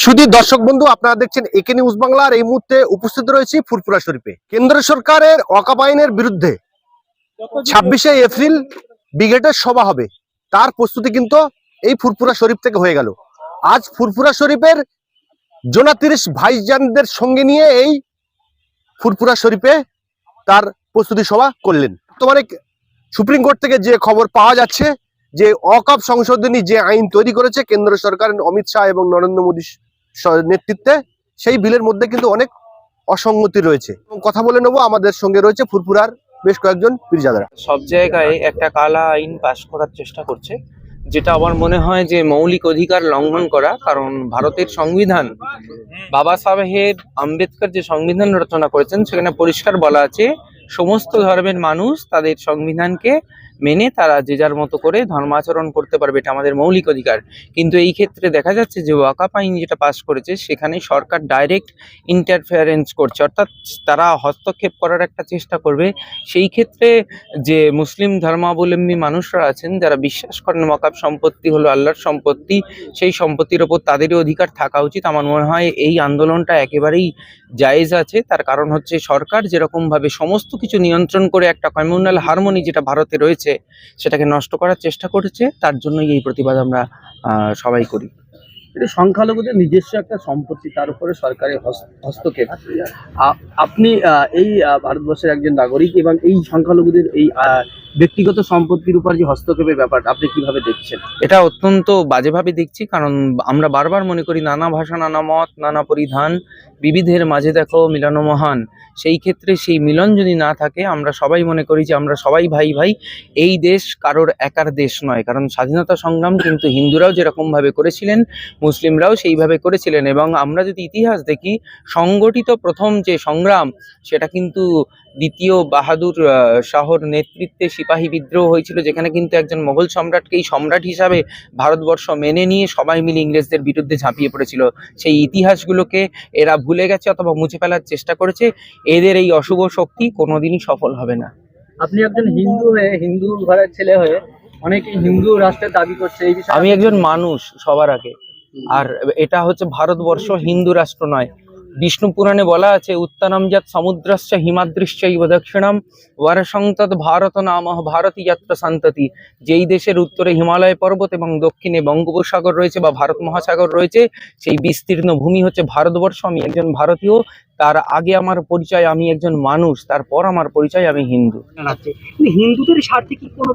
শুধু দর্শক বন্ধু, আপনারা দেখছেন একে নিউজ বাংলার এই মুহূর্তে উপস্থিত রয়েছি ফুরফুরা শরীফে। কেন্দ্র সরকারের অকাপ আইনের বিরুদ্ধে ছাব্বিশে এপ্রিল ব্রিগেডের সভা হবে। তার প্রস্তুতি কিন্তু এই ফুরফুরা শরীফ থেকে হয়ে গেল। আজ ফুরফুরা শরীফের জোনা তিরিশ ভাইজানদের সঙ্গে নিয়ে এই ফুরফুরা শরীফে তার প্রস্তুতি সভা করলেন। তোমার সুপ্রিম কোর্ট থেকে যে খবর পাওয়া যাচ্ছে যে অকাপ সংশোধনী যে আইন তৈরি করেছে কেন্দ্র সরকার অমিত শাহ এবং নরেন্দ্র মোদী নেতৃত্বে, সেই বিলের মধ্যে কিন্তু অনেক অসঙ্গতি রয়েছে। কথা বলে নেব, আমাদের সঙ্গে রয়েছে ফুরফুরার বেশ কয়েকজন পীরজাদারা। সব জায়গায় একটা কালা আইন পাশ করার চেষ্টা করছে, যেটা আমার মনে হয় যে মৌলিক অধিকার লঙ্ঘন করা, কারণ ভারতের সংবিধান, বাবা সাহেব আম্বেদকর যে সংবিধান রচনা করেছেন, সেখানে পরিষ্কার বলা আছে, সমস্ত ধর্মের মানুষ তাদের সংবিধানকে মেনে তারা যে যার মতো করে ধর্মাচরণ করতে পারবে, এটা আমাদের মৌলিক অধিকার। কিন্তু এই ক্ষেত্রে দেখা যাচ্ছে যে ওয়াকাপ আইন যেটা পাশ করেছে, সেখানে সরকার ডাইরেক্ট ইন্টারফেয়ারেন্স করছে। অর্থাৎ তারা হস্তক্ষেপ করার একটা চেষ্টা করবে। সেই ক্ষেত্রে যে মুসলিম ধর্মাবলম্বী মানুষরা আছেন, যারা বিশ্বাস করেন ওয়াকাপ সম্পত্তি হলো আল্লাহর সম্পত্তি, সেই সম্পত্তির ওপর তাদেরই অধিকার থাকা উচিত। আমার মনে হয় এই আন্দোলনটা একেবারেই জায়েজ আছে। তার কারণ হচ্ছে সরকার যেরকমভাবে সমস্ত কিছু নিয়ন্ত্রণ করে একটা কমিউনাল হারমোনি যেটা ভারতে রয়েছে সেটাকে নষ্ট করার চেষ্টা করেছে তার জন্যই এই প্রতিবাদ আমরা সবাই করি। এটা সংখ্যালঘুদের নিজস্ব একটা সম্পত্তি তার উপরে সরকারের হস্তক্ষেপ। আপনি এই ভারতবর্ষের একজন নাগরিক এবং এই সংখ্যালঘুদের এই ব্যক্তিগত সম্পত্তির উপর যে হস্তক্ষেপের ব্যাপারটা আপনি কীভাবে দেখছেন? এটা অত্যন্ত বাজেভাবে দেখছি কারণ আমরা বারবার মনে করি নানা ভাষা নানা মত নানা পরিধান বিবিধের মাঝে দেখো মিলানো মহান সেই ক্ষেত্রে সেই মিলন যদি না থাকে, আমরা সবাই মনে করি যে আমরা সবাই ভাই ভাই। এই দেশ কারোর একার দেশ নয়, কারণ স্বাধীনতা সংগ্রাম কিন্তু হিন্দুরাও যেরকমভাবে করেছিলেন, মুসলিমরাও সেইভাবে করেছিলেন। এবং আমরা যদি ইতিহাস দেখি, সংগঠিত প্রথম যে সংগ্রাম, সেটা কিন্তু দ্বিতীয় বাহাদুর শাহর নেতৃত্বে সিপাহী বিদ্রোহ হয়েছিল যেখানে কিন্তু একজন মোগল সম্রাটকেই সম্রাট হিসাবে ভারতবর্ষ মেনে নিয়ে সবাই মিলে ইংরেজদের বিরুদ্ধে ঝাঁপিয়ে পড়েছিল। সেই ইতিহাসগুলোকে এরা ভুলে গেছে অথবা মুছে ফেলার চেষ্টা করেছে এদের এই অশুভ শক্তি কোনোদিনই সফল হবে না। আপনি একজন হিন্দু হয়ে হিন্দু ঘরের ছেলে হয়ে অনেকে হিন্দু রাষ্ট্রের দাবি করছে এই বিষয়ে আমি একজন মানুষ সবার আগে। আর এটা হচ্ছে ভারতবর্ষ হিন্দু রাষ্ট্র নয় বিষ্ণু পুরাণে বলা আছে উত্তরমজাত সমুদ্রশ্চ হিমাদৃশ্য ইব দক্ষিণাম তৎ ভারত নাম ভারতী যাত্রা সন্ততি যেই দেশের উত্তরে হিমালয় পর্বত এবং দক্ষিণে বঙ্গোপসাগর রয়েছে বা ভারত মহাসাগর রয়েছে, সেই বিস্তীর্ণ ভূমি হচ্ছে ভারতবর্ষ। আমি একজন ভারতীয় তার আগে আমার পরিচয় আমি একজন মানুষ তারপর আমার পরিচয় আমি হিন্দু। হিন্দুদের স্বার্থে কি কোনো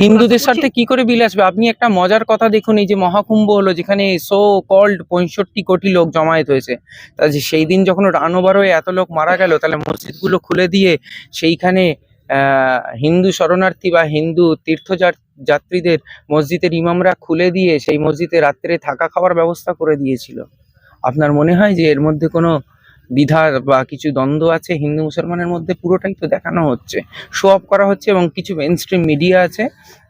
হিন্দুদের? স্বার্থে কি করে বিল আসবে? আপনি একটা মজার কথা দেখুন এই যে মহাকুম্ভ হলো যেখানে সো কল্ড পঁয়ষট্টি কোটি লোক জমায়েত হয়েছে। তা যে সেই দিন যখন রানোবার হয়ে এত লোক মারা গেল তাহলে মসজিদগুলো খুলে দিয়ে সেইখানে আহ, হিন্দু শরণার্থী বা হিন্দু তীর্থযাত- যাত্রীদের মসজিদের ইমামরা খুলে দিয়ে সেই মসজিদে রাত্রে থাকা খাওয়ার ব্যবস্থা করে দিয়েছিল। আপনার মনে হয় যে এর মধ্যে কোনো দ্বিধা বা কিছু দ্বন্দ্ব আছে হিন্দু মুসলমানের মধ্যে, পুরোটাই তো দেখানো হচ্ছে। শো অফ করা হচ্ছে এবং কিছু মেন স্ট্রিম মিডিয়া আছে।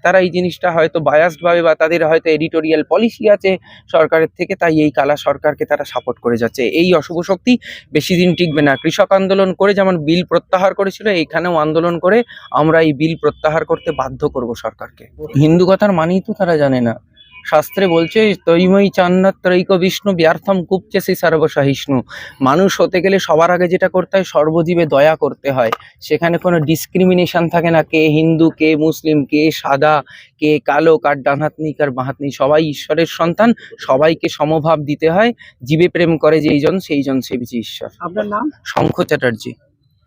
তারা এই জিনিসটা হয়তো বায়াসড ভাবে বা তাদের হয়তো এডিটোরিয়াল পলিসি আছে সরকারের থেকে, তাই এই কালা সরকারকে তারা সাপোর্ট করে যাচ্ছে। এই অশুভ শক্তি বেশি দিন টিকবে না। কৃষক আন্দোলন করে যেমন বিল প্রত্যাহার করেছিল, এইখানেও আন্দোলন করে আমরা এই বিল প্রত্যাহার করতে বাধ্য করব সরকারকে। হিন্দু কথার মানেই তো তারা জানে না। শাস্ত্রে বলছে তৈময়ী চান্নাত ত্রৈক বিষ্ণু ব্যর্থম কুপচেসি সর্বসহিষ্ণু মানুষ হতে গেলে সবার আগে যেটা করতে হয় সর্বজীবে দয়া করতে হয়। সেখানে কোনো ডিসক্রিমিনেশন থাকে না কে হিন্দু কে মুসলিম কে সাদা কে কালো কার ডানহাতনি কার বাহাতনি সবাই ঈশ্বরের সন্তান সবাইকে সমভাব দিতে হয়। জীবে প্রেম করে যেইজন সেইজন সেবিছে ঈশ্বর। আপনার নাম? শঙ্খ চ্যাটার্জি।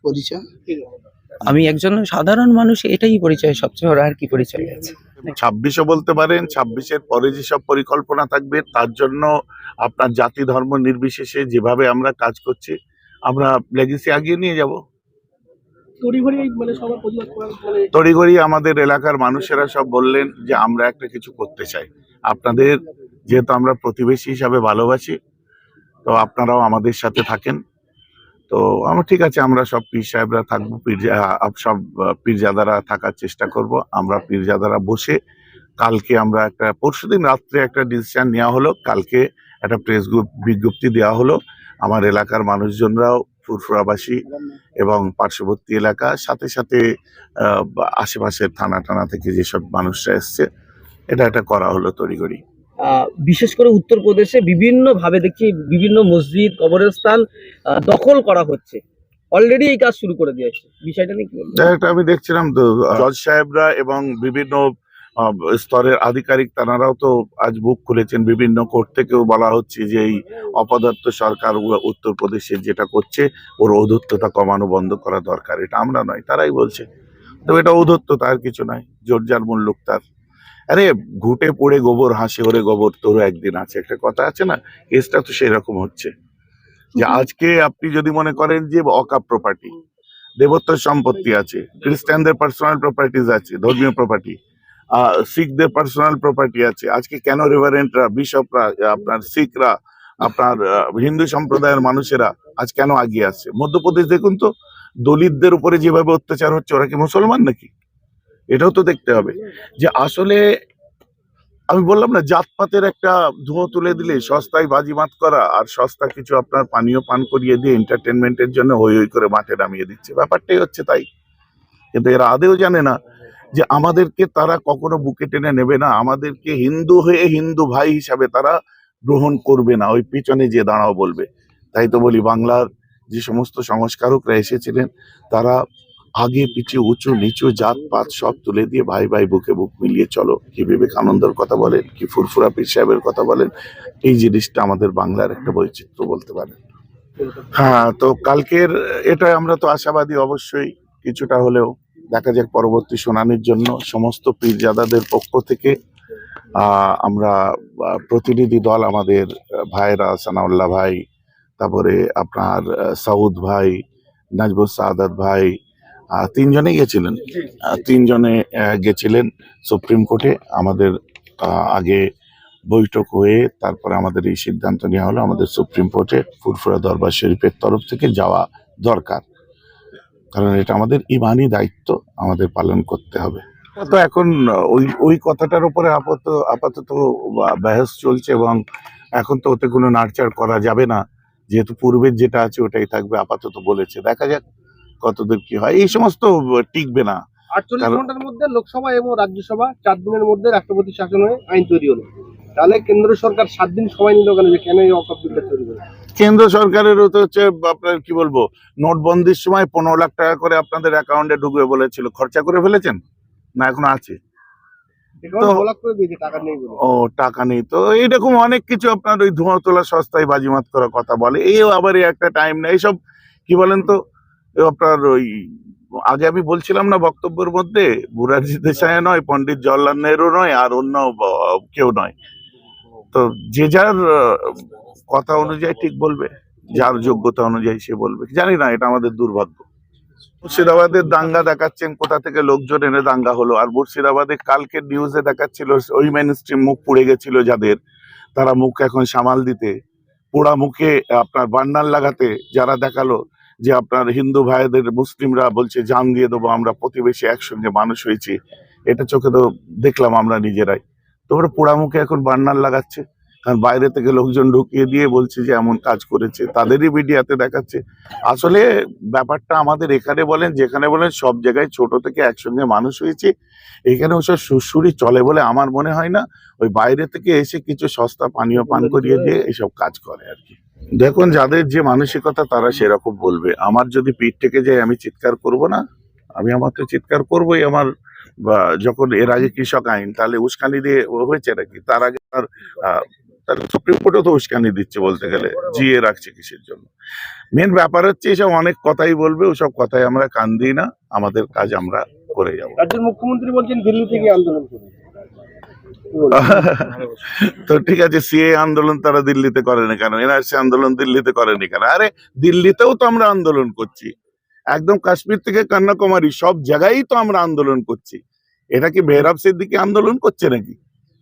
পরিচয়? আমি একজন সাধারণ মানুষ এটাই পরিচয় সবচেয়ে বড়। আর কি পরিচয় আছে? ছাব্বিশও বলতে পারেন ছাব্বিশের পরে যেসব পরিকল্পনা থাকবে তার জন্য আপনার জাতি ধর্ম নির্বিশেষে যেভাবে আমরা কাজ করছি আমরা লেগেসি আগিয়ে নিয়ে যাব। মানে মানে তড়িঘড়ি আমাদের এলাকার মানুষেরা সব বললেন যে আমরা একটা কিছু করতে চাই। আপনাদের যেহেতু আমরা প্রতিবেশী হিসাবে ভালোবাসি তো আপনারাও আমাদের সাথে থাকেন। তো আমার ঠিক আছে, আমরা সব পীর সাহেবরা থাকব, পীর সব পীরজাদারা থাকার চেষ্টা করব। আমরা পীরজাদারা বসে কালকে আমরা একটা, পরশু দিন রাত্রে একটা ডিসিশন নেওয়া হলো, কালকে একটা প্রেস বিজ্ঞপ্তি দেওয়া হলো। আমার এলাকার মানুষজনরাও, ফুরফুরাবাসী এবং পার্শ্ববর্তী এলাকা, সাথে সাথে আশেপাশের থানা টানা থেকে যেসব মানুষরা এসছে, এটা একটা করা হলো তড়িঘড়ি। বিশেষ করে উত্তরপ্রদেশে বিভিন্ন ভাবে দেখছি বিভিন্ন মসজিদ, কবরস্থান দখল করা হচ্ছে। অলরেডি এই কাজ শুরু করে দিয়েছে। বিষয়টা নিয়ে আমি দেখছিলাম তো, জজ সাহেবরা এবং বিভিন্ন স্তরের আধিকারিক তারাও তো আজ বুক খুলেছেন। বিভিন্ন কোর্ট থেকেও বলা হচ্ছে যে এই অপদার্থ সরকার উত্তরপ্রদেশে যেটা করছে, ওর ঔদ্ধত্যতা কমানো বন্ধ করা দরকার। এটা আমরা নয়, তারাই বলছে। তো এটা ঔদ্ধত্যতা আর কিছু নয়। জোরজার লোক তার আরে ঘুটে পড়ে গোবর হাসে ওরে গোবর তোরও একদিন আছে। একটা কথা আছে না? কেসটা তো সেরকম হচ্ছে। যে আজকে আপনি যদি মনে করেন যে অকাপ প্রপার্টি দেবত্বর সম্পত্তি আছে খ্রিস্টানদের পার্সোনাল প্রপার্টিজ আছে ধর্মীয় প্রপার্টি শিখদের পার্সোনাল প্রপার্টি আছে। আজকে কেন রেভারেন্টরা বিশপরা আপনার শিখরা আপনার হিন্দু সম্প্রদায়ের মানুষেরা আজ কেন আগিয়ে আসছে? মধ্যপ্রদেশ দেখুন তো দলিতদের উপরে যেভাবে অত্যাচার হচ্ছে ওরা কি মুসলমান নাকি? এটাও তো দেখতে হবে যে আসলে আমি বললাম না, জাতপাতের একটা ধুঁয়ো তুলে দিলে সস্তায় বাজিমাত করা আর সস্তা কিছু আপনার পানীয় পান করিয়ে দিয়ে এন্টারটেনমেন্টের জন্য হই হই করে মাঠে নামিয়ে দিচ্ছে। ব্যাপারটাই হচ্ছে তাই। কিন্তু এরা আদেও জানে না যে আমাদেরকে তারা কখনো বুকে টেনে নেবে না। আমাদেরকে হিন্দু হয়ে হিন্দু ভাই হিসাবে তারা গ্রহণ করবে না। ওই পিছনে যে দাঁড়াও বলবে। তাই তো বলি, বাংলার যে সমস্ত সংস্কারকরা এসেছিলেন, তারা আগে পিছিয়ে উঁচু, নিচু, জাত, পাত সব তুলে দিয়ে ভাই ভাই বুকে বুক মিলিয়ে চলো। কি বিবেকানন্দর কথা বলেন, কি ফুরফুরা পীর সাহেবের কথা বলেন, এই জিনিসটা আমাদের বাংলার একটা বৈচিত্র্য বলতে পারেন। হ্যাঁ তো কালকের এটা আমরা তো আশাবাদী অবশ্যই, কিছুটা হলেও দেখা যাক পরবর্তী শুনানির জন্য সমস্ত পীরজাদাদের পক্ষ থেকে আমরা প্রতিনিধি দল আমাদের ভাইরা সানাউল্লাহ ভাই, তারপরে আপনার সাউদ ভাই নাজবুল সাদাত ভাই তিনজনে গেছিলেন। তিনজনে গেছিলেন সুপ্রিম কোর্টে। আমাদের আগে বৈঠক হয়ে তারপরে আমাদের এই সিদ্ধান্ত নেওয়া হলো আমাদের সুপ্রিম কোর্টে ফুরফুরা দরবার শরীফের তরফ থেকে যাওয়া দরকার। কারণ এটা আমাদের ইমানি দায়িত্ব আমাদের পালন করতে হবে। তো এখন ওই ওই কথাটার উপরে আপাতত আপাতত বহস চলছে এবং এখন তো ওতে কোনো নাড়চাড় করা যাবে না। যেহেতু পূর্বের যেটা আছে ওটাই থাকবে আপাতত বলেছে। দেখা যাক। কতদূর কি হয়? এই সমস্ত টিকবে না। আটচল্লিশ ঘণ্টার মধ্যে লোকসভা এবং রাজ্যসভা চার দিনের মধ্যে রাষ্ট্রপতি শাসন হয়ে আইন তৈরি হলো। তাহলে কেন্দ্র সরকার সাত দিন সময় নিল কেন? যে কেন এই অকাপ তৈরি করে কেন্দ্র সরকারেরও তো হচ্ছে আপনার কি বলব নোটবন্দির সময় পনেরো লাখ টাকা করে আপনাদের অ্যাকাউন্টে ঢুকবে বলেছিল। খরচা করে ফেলেছেন? না এখন আছে। করে ও টাকা নেই। তো এইরকম অনেক কিছু আপনার ওই ধোঁয়া তোলা সস্তায় বাজিমাত করার কথা বলে। এই আবার একটা টাইম নেই। এইসব কি বলেন তো আপনার ওই, আগে আমি বলছিলাম না বক্তব্যের মধ্যে বুরাজি দেশায় নয় পন্ডিত জওয়াহরলাল নেহরু নয়, আর অন্য কেউ নয়। তো যে যার কথা অনুযায়ী ঠিক বলবে, যার যোগ্যতা অনুযায়ী সে বলবে। জানি না, এটা আমাদের দুর্ভাগ্য। মুর্শিদাবাদের দাঙ্গা দেখাচ্ছেন, কোথা থেকে লোকজন এনে দাঙ্গা হলো, আর মুর্শিদাবাদে কালকে নিউজে দেখাচ্ছিল, ওই মেন স্ট্রিম মুখ পুড়ে গেছিল যাদের, তারা মুখ এখন সামাল দিতে, পোড়া মুখে আপনার বান্নার লাগাতে যারা দেখাল যে আপনার হিন্দু ভাইদের মুসলিমরা বলছে, জান দিয়ে দেবো, আমরা প্রতিবেশী একসঙ্গে মানুষ হয়েছি। এটা চোখে তো দেখলাম আমরা নিজেরাই। তো ওরা পোড়া মুখে এখন বার্নার লাগাচ্ছে। কারণ বাইরে থেকে লোকজন ঢুকিয়ে দিয়ে বলছে যে, এমন কাজ করেছে। তাদেরই মিডিয়াতে দেখাচ্ছে। আসলে ব্যাপারটা আমাদের এখানে বলেন, যেখানে বলেন, সব জায়গায় ছোট থেকে একসঙ্গে মানুষ হয়েছে। এখানে ওসব সুরসুরি চলে বলে আমার মনে হয় না। ওই বাইরে থেকে এসে কিছু সস্তা পানীয় পান করিয়ে দিয়ে এসব কাজ করে আর কি। দেখুন, যাদের যে মানসিকতা, তারা সেরকম বলবে। আমার যদি পিঠ থেকে যায়, আমি চিৎকার করব না। আমি আমার তো চিৎকার করবোই আমার, বা যখন এর আগে কৃষক আইন, তাহলে উস্কানি দিয়ে হয়েছে নাকি? তার আগে আর তাহলে সুপ্রিম কোর্টও তো উস্কানি দিচ্ছে বলতে গেলে। জিয়ে রাখছে কিসের জন্য? মেন ব্যাপার হচ্ছে, এসব অনেক কথাই বলবে, ওসব কথাই আমরা কান দিই না। আমাদের কাজ আমরা করে যাব। রাজ্যের মুখ্যমন্ত্রী বলছেন, দিল্লি থেকে আন্দোলন করবে? তো ঠিক আছে সিএ আন্দোলন তারা দিল্লিতে করেনি কেন? এনআরসি আন্দোলন দিল্লিতে করেনি কেন? আরে, দিল্লিতেও তো আমরা আন্দোলন করছি। একদম কাশ্মীর থেকে কন্যাকুমারী, সব জায়গায় তো আমরা আন্দোলন করছি। এটা কি বেহরাব সিদ্দিকি আন্দোলন করছে নাকি?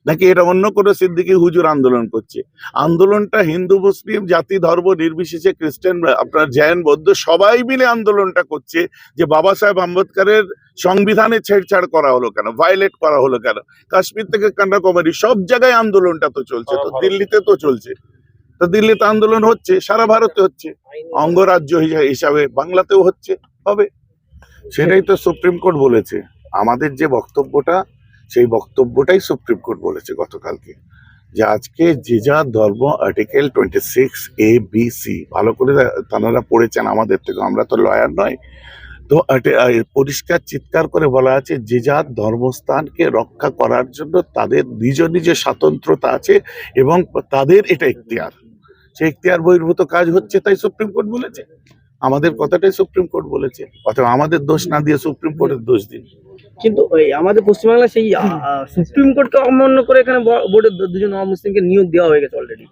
নাকি এটা অন্য কোনো সিদ্দিকি হুজুর আন্দোলন করছে? আন্দোলনটা হিন্দু, মুসলিম, জাতি, ধর্ম, নির্বিশেষে খ্রিস্টান, আপনার জৈন, বৌদ্ধ সবাই মিলে আন্দোলনটা করছে যে বাবা সাহেব আম্বেদকরের সংবিধানে ছেড়ছাড় করা হলো কেন? ভায়োলেট করা হলো কেন? কাশ্মীর থেকে কন্যাকুমারী সব জায়গায় আন্দোলনটা তো চলছে তো দিল্লিতে তো চলছে। তো দিল্লিতে আন্দোলন হচ্ছে সারা ভারতে হচ্ছে। অঙ্গরাজ্য হিসা- হিসাবে বাংলাতেও হচ্ছে হবে। সেটাই তো সুপ্রিম কোর্ট বলেছে। আমাদের যে বক্তব্যটা সেই বক্তব্যটাই সুপ্রিম কোর্ট বলেছে গতকালকে। যে আজকে যে যা ধর্ম article twenty six A B C ভালো করে তারা পড়েছেন আমাদের থেকে আমরা তো লয়ার নয়। পরিষ্কার চিৎকার করে বলা আছে, যে যার ধর্মস্থানকে রক্ষা করার জন্য তাদের নিজ নিজ স্বাতন্ত্রতা আছে এবং তাদের এটা এখতিয়ার সেই এখতিয়ার বহির্ভূত কাজ হচ্ছে তাই সুপ্রিম কোর্ট বলেছে। আমাদের কথাটাই সুপ্রিম কোর্ট বলেছে, অথবা আমাদের দোষ না দিয়ে সুপ্রিম কোর্টের দোষ দিন। কিন্তু আমাদের পশ্চিমবাংলা সেই সুপ্রিম কোর্টকে অমান্য করে এখানে বোর্ডের দুজন মুসলিমকে নিয়োগ দেওয়া হয়ে গেছে অলরেডি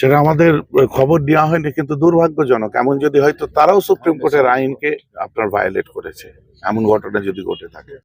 সেটা আমাদের খবর দেওয়া হয়নি, কিন্তু দুর্ভাগ্যজনক। এমন যদি হয়তো তারাও সুপ্রিম কোর্টের আইনকে আপনার ভায়োলেট করেছে, এমন ঘটনা যদি ঘটে থাকে।